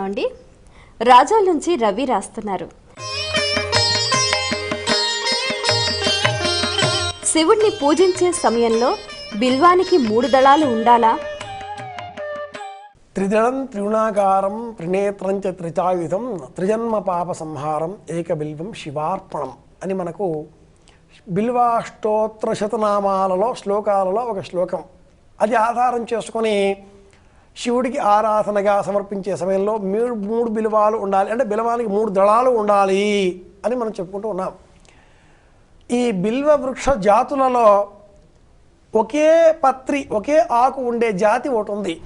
అండి రాజోల్ నుంచి రవి రాస్తున్నారు. శివుణ్ణి పూజించే సమయంలో బిల్వానికి మూడు దళాలు ఉండాలా? త్రిదళం త్రిగుణాకారం త్రినేత్రం చ త్రిచాయుధం త్రిజన్మ పాప సంహారం ఏక బిల్వం శివార్పణం అని మనకు బిల్వాష్టోత్ర శతనామాలలో శ్లోకాలలో ఒక శ్లోకం. అది ఆధారం చేసుకొని శివుడికి ఆరాధనగా సమర్పించే సమయంలో మూడు మూడు బిలువాలు ఉండాలి. అంటే బిలవానికి మూడు దళాలు ఉండాలి అని మనం చెప్పుకుంటూ ఉన్నాం. ఈ బిల్వ వృక్ష జాతులలో ఒకే పత్రి ఒకే ఆకు ఉండే జాతి ఒకటి ఉంది.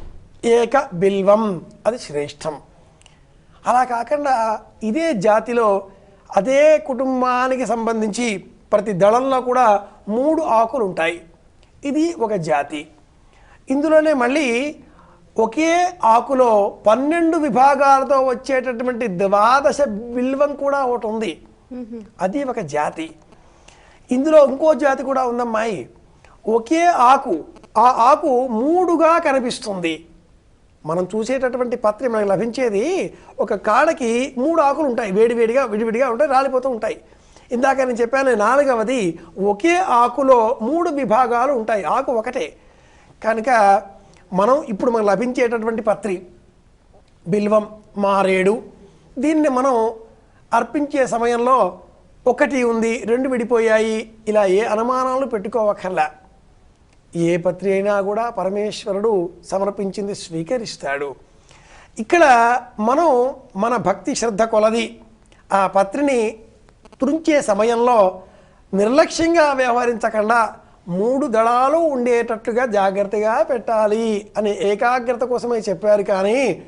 ఏక బిల్వం అది శ్రేష్టం. అలా కాకుండా ఇదే జాతిలో అదే కుటుంబానికి సంబంధించి ప్రతి దళంలో కూడా మూడు ఆకులు ఉంటాయి. ఇది ఒక జాతి. ఇందులోనే మళ్ళీ ఒకే ఆకులో పన్నెండు విభాగాలతో వచ్చేటటువంటి ద్వాదశ బిల్వం కూడా ఒకటి ఉంది. అది ఒక జాతి. ఇందులో ఇంకో జాతి కూడా ఉందమ్మాయి. ఒకే ఆకు ఆ ఆకు మూడుగా కనిపిస్తుంది. మనం చూసేటటువంటి పత్రి మనకు లభించేది ఒక కాడకి మూడు ఆకులు ఉంటాయి. వేడివేడిగా విడివిడిగా ఉంటాయి రాలిపోతూ ఉంటాయి. ఇందాక నేను చెప్పాను నాలుగవది ఒకే ఆకులో మూడు విభాగాలు ఉంటాయి. ఆకు ఒకటే. కనుక మనం ఇప్పుడు మనకు లభించేటటువంటి పత్రి బిల్వం మారేడు దీన్ని మనం అర్పించే సమయంలో ఒకటి ఉంది రెండు విడిపోయాయి ఇలా ఏ అనుమానాలు పెట్టుకోవక్కర్లా. ఏ పత్రి అయినా కూడా పరమేశ్వరుడు సమర్పించింది స్వీకరిస్తాడు. ఇక్కడ మనం మన భక్తి శ్రద్ధ కొలది ఆ పత్రిని తుంచే సమయంలో నిర్లక్ష్యంగా వ్యవహరించకుండా మూడు దళాలు ఉండేటట్టుగా జాగ్రత్తగా పెట్టాలి అనే ఏకాగ్రత కోసమే చెప్పారు కానీ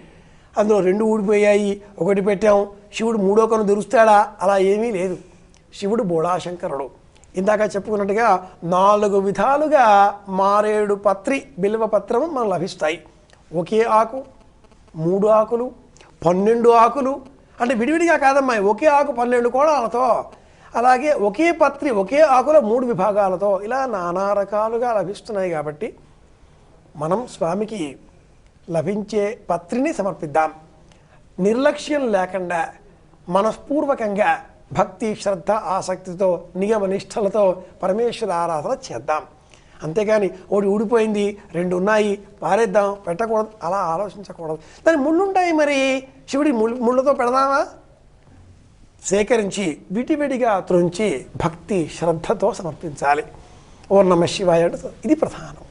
అందులో రెండు ఊడిపోయాయి. ఒకటి పెట్టాం. శివుడు మూడో కను తెరుస్తాడా? అలా ఏమీ లేదు. శివుడు బోళాశంకరుడు. ఇందాక చెప్పుకున్నట్టుగా నాలుగు విధాలుగా మారేడు పత్రి బిల్వ పత్రము మనకు లభిస్తాయి. ఒకే ఆకు మూడు ఆకులు పన్నెండు ఆకులు. అంటే విడివిడిగా కాదమ్మా ఒకే ఆకు పన్నెండు కోణాలతో అలాగే ఒకే పత్రి ఒకే ఆకులో మూడు విభాగాలతో ఇలా నానా రకాలుగా లభిస్తున్నాయి కాబట్టి మనం స్వామికి లభించే పత్రిని సమర్పిద్దాం. నిర్లక్ష్యం లేకుండా మనస్పూర్వకంగా భక్తి శ్రద్ధ ఆసక్తితో నియమ నిష్టలతో పరమేశ్వర ఆరాధన చేద్దాం. అంతేగాని ఒకటి ఊడిపోయింది రెండు ఉన్నాయి పారేద్దాం పెట్టకూడదు అలా ఆలోచించకూడదు. దాని ముళ్ళుంటాయి మరి. శివుడి ముళ్ళు ముళ్ళతో పెడదామా? సేకరించి విడివిడిగా త్రుంచి భక్తి శ్రద్ధతో సమర్పించాలి. ఓ నమ శివాయ ఇది ప్రధానం.